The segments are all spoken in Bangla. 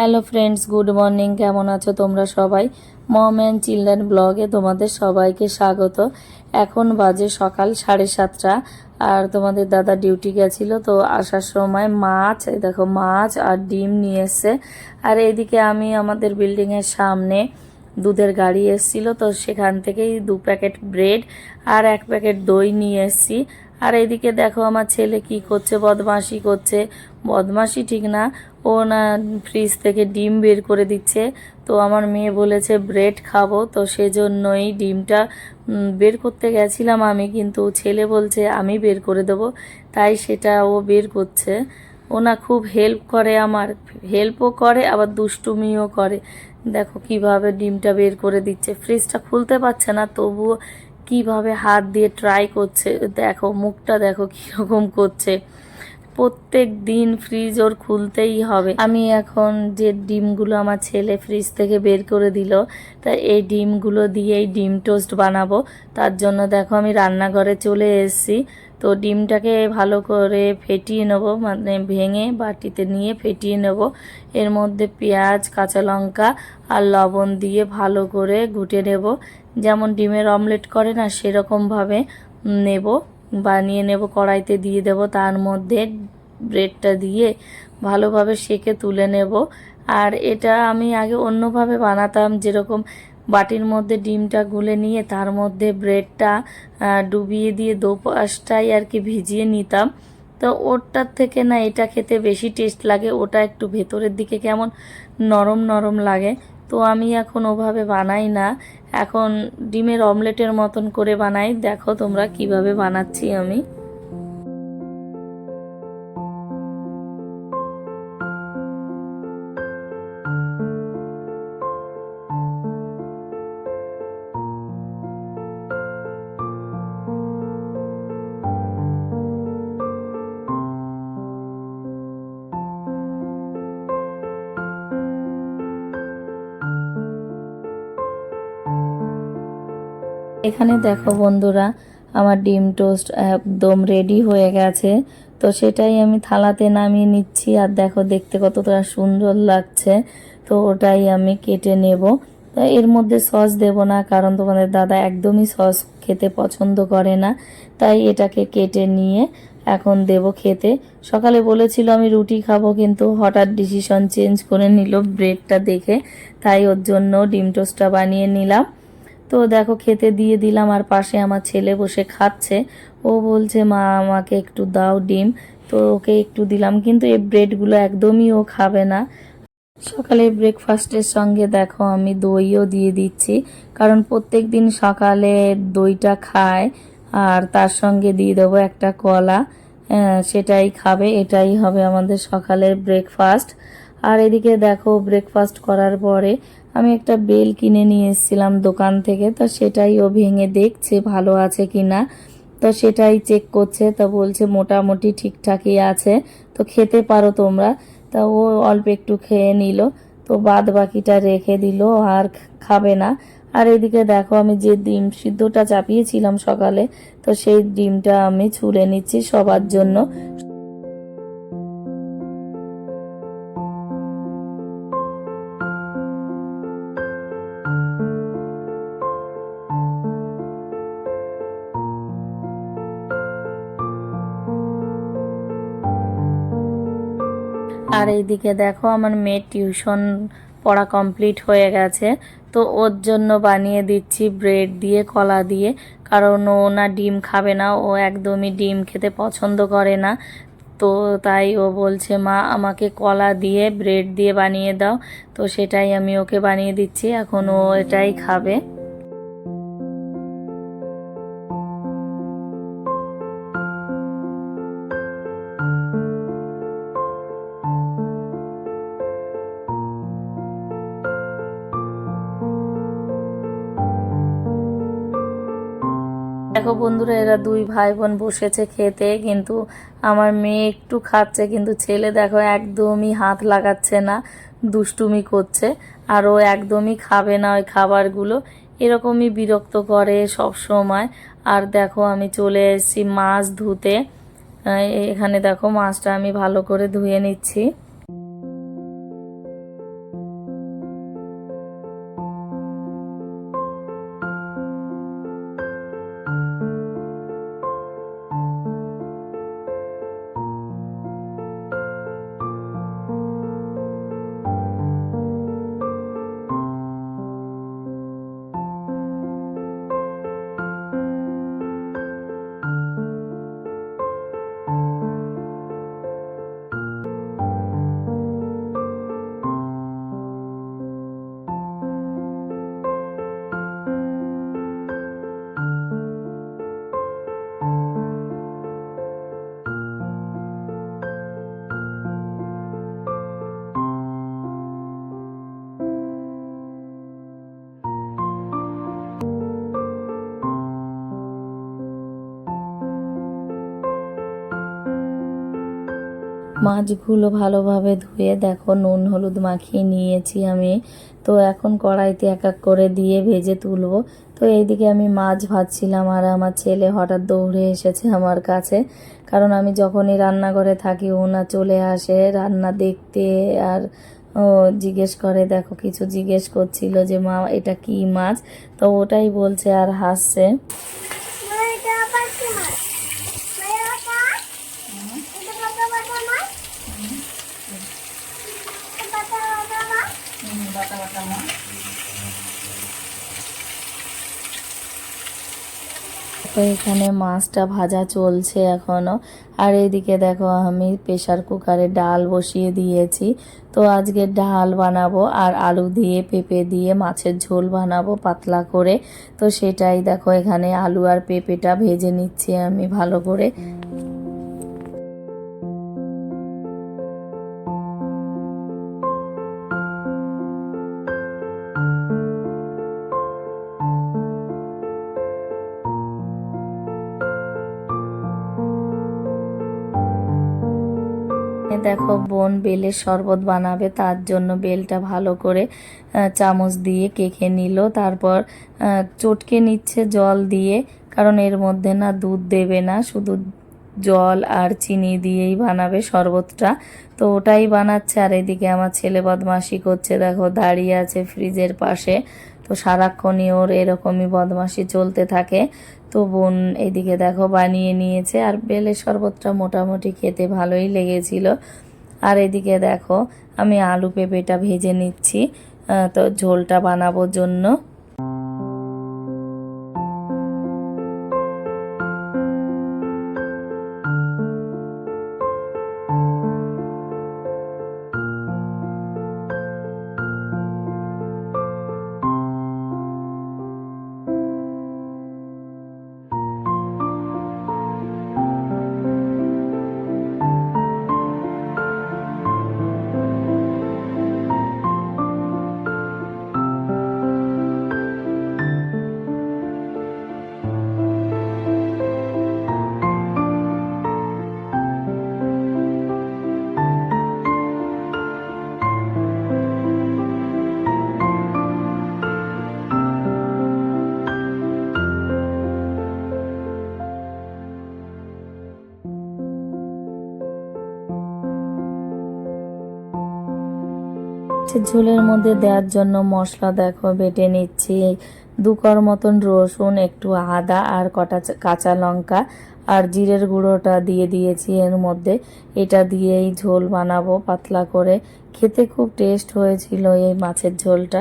Hello friends, good morning. কেমন আছো তোমরা সবাই? মম অ্যান্ড চিলড্রেন ব্লগে তোমাদের সবাইকে স্বাগত। এখন বাজে সকাল সাড়ে সাতটা আর তোমাদের দাদা ডিউটি গেছিল, তো আসার সময় মাছ দেখো মাছ আর ডিম নিয়ে এসছে। আর এদিকে আমি আমাদের বিল্ডিংয়ের সামনে দুধের গাড়ি এসছিল, তো সেখান থেকেই দু প্যাকেট ব্রেড আর এক প্যাকেট দই নিয়ে এসছি। আর এইদিকে দেখো আমার ছেলে কি করছে, বদমাশি করছে। বদমাশি ঠিক না, ও না ফ্রিজ থেকে ডিম বের করে দিচ্ছে। তো আমার মেয়ে বলেছে ব্রেড খাব। তো সেজন্যই ডিমটা বের করতে গেছিলাম আমি, কিন্তু ছেলে বলছে, আমি বের করে দেবো। তাই সেটা ও বের করছে। ও না খুব হেল্প করে আমার। হেল্পও করে, আবার দুষ্টুমিও করে। দেখো কীভাবে ডিমটা বের করে দিচ্ছে। ফ্রিজটা খুলতে পারছে না, তবুও কীভাবে হাত দিয়ে ট্রাই করছে, দেখো, মুখটা দেখো কীরকম করছে। প্রত্যেক দিন ফ্রিজ ওর খুলতেই হবে। আমি এখন যে ডিমগুলো আমার ছেলে ফ্রিজ থেকে বের করে দিল, তা এই ডিমগুলো দিয়েই ডিম টোস্ট বানাবো। তার জন্য দেখো আমি রান্নাঘরে চলে এসেছি। তো ডিমটাকে ভালো করে ফেটিয়ে নেব মানে ভেঙে বাটিতে নিয়ে ফেটিয়ে নেব। এর মধ্যে পেঁয়াজ, কাঁচা লঙ্কা আর লবণ দিয়ে ভালো করে ঘুটে নেব। যেমন ডিমের অমলেট করে না, সেরকমভাবে নেব, বানিয়ে নেব, কড়াইতে দিয়ে দেব। তার মধ্যে ব্রেডটা দিয়ে ভালোভাবে সেকে তুলে নেব। আর এটা আমি আগে অন্যভাবে বানাতাম, যেরকম বাটির মধ্যে ডিমটা গুলে নিয়ে তার মধ্যে ব্রেডটা ডুবিয়ে দিয়ে দোপাশটাই আর কি ভিজিয়ে নিতাম। তো ওটার থেকে না এটা খেতে বেশি টেস্ট লাগে, ওটা একটু ভেতরের দিকে কেমন নরম নরম লাগে। তো আমি এখন ওভাবে বানাই না, এখন ডিমের অমলেটের মতন করে বানাই। দেখো তোমরা কীভাবে বানাচ্ছি আমি। এখানে দেখো বন্ধুরা, আমার ডিম টোস্ট একদম রেডি হয়ে গেছে। তো সেটাই আমি থালাতে নামিয়ে নিচ্ছি, আর দেখো দেখতে কতটা সুন্দর লাগছে। তো ওটাই আমি কেটে নেব। এর মধ্যে সস দেব না, কারণ তোমাদের দাদা একদমই সস খেতে পছন্দ করে না। তাই এটাকে কেটে নিয়ে এখন দেব খেতে। সকালে বলেছিল আমি রুটি খাব, কিন্তু হঠাৎ ডিসিশন চেঞ্জ করে নিল ব্রেডটা দেখে। তাই ওর জন্য ডিম টোস্টটা বানিয়ে নিলাম। তো দেখো খেতে দিয়ে দিলাম আর পাশে আমার ছেলে বসে খাচ্ছে। ও বলছে মা আমাকে একটু দাও ডিম। তো ওকে একটু দিলাম কিন্তু এই ব্রেডগুলো একদমই ও খাবে না। সকালে ব্রেকফাস্টের সঙ্গে দেখো আমি দইও দিয়ে দিচ্ছি কারণ প্রত্যেক দিন সকালে দইটা খায় আর তার সঙ্গে দিয়ে দেবো একটা কলা আহ, সেটাই খাবে এটাই হবে আমাদের সকালের ব্রেকফাস্ট। আর এদিকে দেখো ব্রেকফাস্ট করার পরে আমি একটা বেল কিনে নিয়ে এসেছিলাম দোকান থেকে, তো সেটাই ও ভেঙে দেখছে ভালো আছে কি না তো সেটাই চেক করছে, তা বলছে মোটামুটি ঠিকঠাকই আছে, তো খেতে পারো তোমরা। তা ও অল্প একটু খেয়ে নিল, তো বাদ বাকিটা রেখে দিল, আর খাবে না। আর এদিকে দেখো আমি যে ডিম সিদ্ধটা চাপিয়েছিলাম সকালে, তো সেই ডিমটা আমি ছুলে নিচ্ছি সবার জন্য। আর এইদিকে দেখো আমার মেয়ের টিউশন পড়া কমপ্লিট হয়ে গেছে। তো ওর জন্য বানিয়ে দিচ্ছি ব্রেড দিয়ে, কলা দিয়ে। কারণ ও না ডিম খাবে না, ও একদমই ডিম খেতে পছন্দ করে না। তো তাই ও বলছে, মা, আমাকে কলা দিয়ে, ব্রেড দিয়ে বানিয়ে দাও। তো সেটাই আমি ওকে বানিয়ে দিচ্ছি। এখন ও এটাই খাবে। এরা দুই ভাই বোন বসেছে খেতে, কিন্তু আমার মেয়ে একটু খাচ্ছে, কিন্তু ছেলে দেখো একদমই হাত লাগাচ্ছে না, দুষ্টুমি করছে, আর ও একদমই খাবে না ওই খাবারগুলো। এরকমই বিরক্ত করে সব সময়। আর দেখো আমি চলে এসেছি মাছ ধুতে। এখানে দেখো মাছটা আমি ভালো করে ধুয়ে নিচ্ছি। মাছগুলো ভালোভাবে ধুয়ে দেখো, নুন হলুদ মাখিয়ে নিয়েছি আমি। তো এখন কড়াইতে এক এক করে দিয়ে ভেজে তুলবো। তো এইদিকে আমি মাছ ভাজছিলাম আর আমার ছেলে হঠাৎ দৌড়ে এসেছে আমার কাছে। কারণ আমি যখনই রান্নাঘরে থাকি ওনা চলে আসে রান্না দেখতে আর ও জিজ্ঞেস করে, দেখো, কিছু জিজ্ঞেস করছিল যে, মা, এটা কি মাছ? তো ওটাই বলছে আর হাসছে। তো এখানে মাছটা ভাজা চলছে এখনও। আর এইদিকে দেখো, আমি প্রেশার কুকারে ডাল বসিয়ে দিয়েছি। তো আজকে ডাল বানাবো আর আলু দিয়ে পেঁপে দিয়ে মাছের ঝোল বানাবো পাতলা করে। তো সেটাই দেখো, এখানে আলু আর পেঁপেটা ভেজে নিচ্ছি আমি ভালো করে। দেখো, বোন বেলের শরবত বানাবে, তার জন্য বেলটা ভালো করে চামচ দিয়ে কেখে নিল। তারপর চটকে নিচ্ছে জল দিয়ে, কারণ এর মধ্যে না দুধ দেবে না, শুধু জল আর চিনি দিয়েই বানাবে শরবতটা। তো ওটাই বানাচ্ছে, আর এদিকে আমার ছেলে বদমাশি করছে, দেখো, দাঁড়িয়ে আছে ফ্রিজের পাশে। তো সারাক্ষণই ওর এরকমই বদমাশি চলতে থাকে। তো বোন এদিকে দেখো বানিয়ে নিয়েছে, আর বেলের শরবতটা মোটামুটি খেতে ভালোই লেগেছিল। আর এদিকে দেখো, আমি আলু পেঁপেটা ভেজে নিচ্ছি তো ঝোলটা বানাবোর জন্য। মাছের ঝোলের মধ্যে দেওয়ার জন্য মশলা দেখো, বেটে নিচ্ছি। দু কর মতন রসুন, একটু আদা আর কটা কাঁচা লঙ্কা আর জিরের গুঁড়োটা দিয়ে দিয়েছি এর মধ্যে। এটা দিয়েই ঝোল বানাবো পাতলা করে। খেতে খুব টেস্ট হয়েছিল এই মাছের ঝোলটা।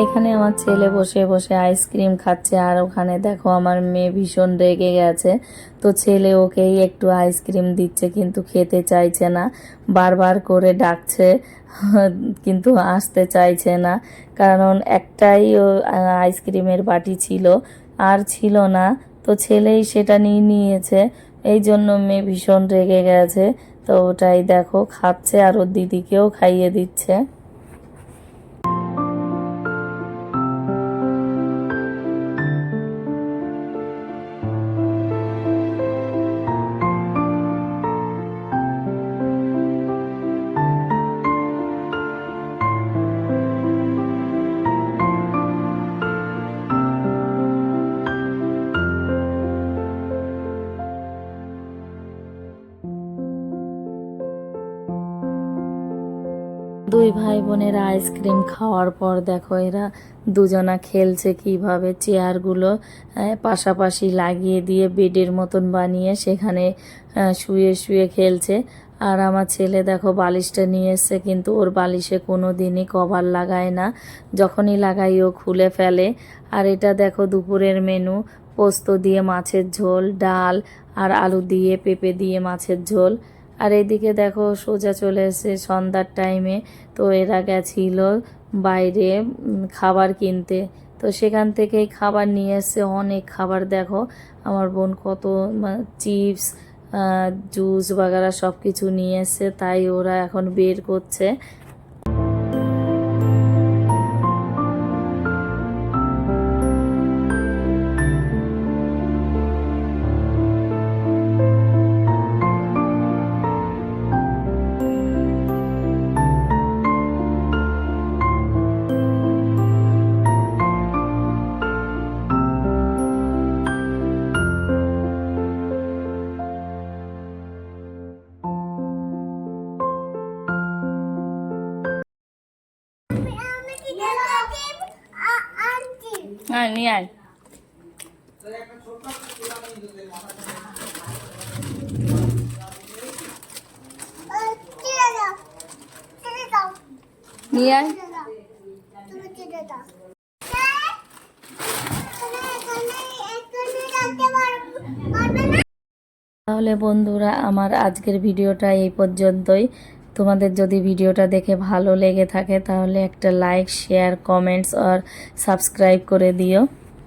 এখানে আমার ছেলে বসে বসে আইসক্রিম খাচ্ছে আর ওখানে দেখো আমার মেয়ে ভীষণ রেগে গেছে। তো ছেলে ওকেই একটু আইসক্রিম দিচ্ছে কিন্তু খেতে চাইছে না। বারবার করে ডাকছে, কিন্তু আসতে চাইছে না। কারণ একটাই আইসক্রিমের বাটি ছিল, আর ছিল না। তো ছেলেই সেটা নিয়ে নিয়েছে। এই জন্য মেয়ে ভীষণ রেগে গেছে। তো ওটাই দেখো, খাচ্ছে আর ওর দিদিকেও খাইয়ে দিচ্ছে। দুই ভাই বোনের আইসক্রিম খাওয়ার পর দেখো এরা দুজনা খেলছে কীভাবে, চেয়ারগুলো পাশাপাশি লাগিয়ে দিয়ে বেডের মতন বানিয়ে সেখানে শুয়ে শুয়ে খেলছে। আর আমার ছেলে দেখো বালিশটা নিয়ে এসছে, কিন্তু ওর বালিশে কোনো দিনই কভার লাগায় না। যখনই লাগাই ও খুলে ফেলে। আর এটা দেখো দুপুরের মেনু পোস্ত দিয়ে মাছের ঝোল, ডাল, আর আলু দিয়ে পেঁপে দিয়ে মাছের ঝোল। আর এদিকে দেখো সোজা চলে এসে সন্ধ্যার টাইমে তো এরা গেছিল বাইরে খাবার কিনতে। তো সেখান থেকেই খাবার নিয়ে এসছে, অনেক খাবার দেখো। আমার বোন কত চিপস জুস বাগারা সব কিছু নিয়ে এসছে, তাই ওরা এখন বের করছে। নিয়ে তাহলে বন্ধুরা আমার আজকের ভিডিওটা এই পর্যন্তই। তোমাদের যদি ভিডিওটা দেখে ভালো লেগে থাকে তাহলে একটা লাইক শেয়ার কমেন্টস আর সাবস্ক্রাইব করে দিও।